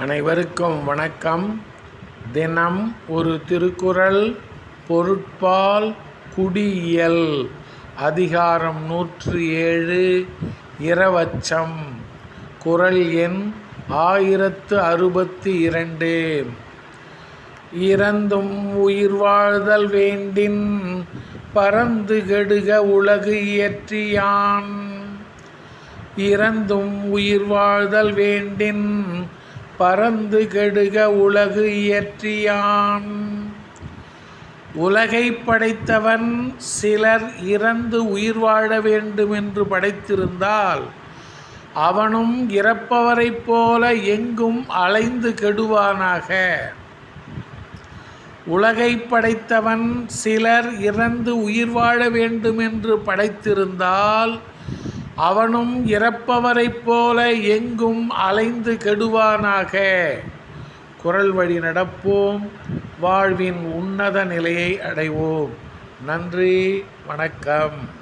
அனைவருக்கும் வணக்கம். தினம் ஒரு திருக்குறள் பொருட்பால் குடியியல் அதிகாரம் நூற்று ஏழு இரவச்சம். குறள் எண் ஆயிரத்து அறுபத்தி இரண்டு. இறந்தும் உயிர் வாழ்தல் வேண்டின் பரந்து கெடுக உலகு இயற்றியான். இறந்தும் உயிர் வாழ்தல் வேண்டின் பரந்து கெடுக உலகு இயற்றியான். உலகை படைத்தவன் சிலர் இறந்து உயிர் வாழ வேண்டும் என்று படைத்திருந்தால் அவனும் இறப்பவரைப் போல எங்கும் அலைந்து கெடுவானாக. உலகை படைத்தவன் சிலர் இறந்து உயிர் வாழ வேண்டும் என்று படைத்திருந்தால் அவனும் இறப்பவரைப் போல எங்கும் அலைந்து கெடுவானாக. குரல் வழி நடப்போம் வாழ்வின் உன்னத நிலையை அடைவோம். நன்றி வணக்கம்.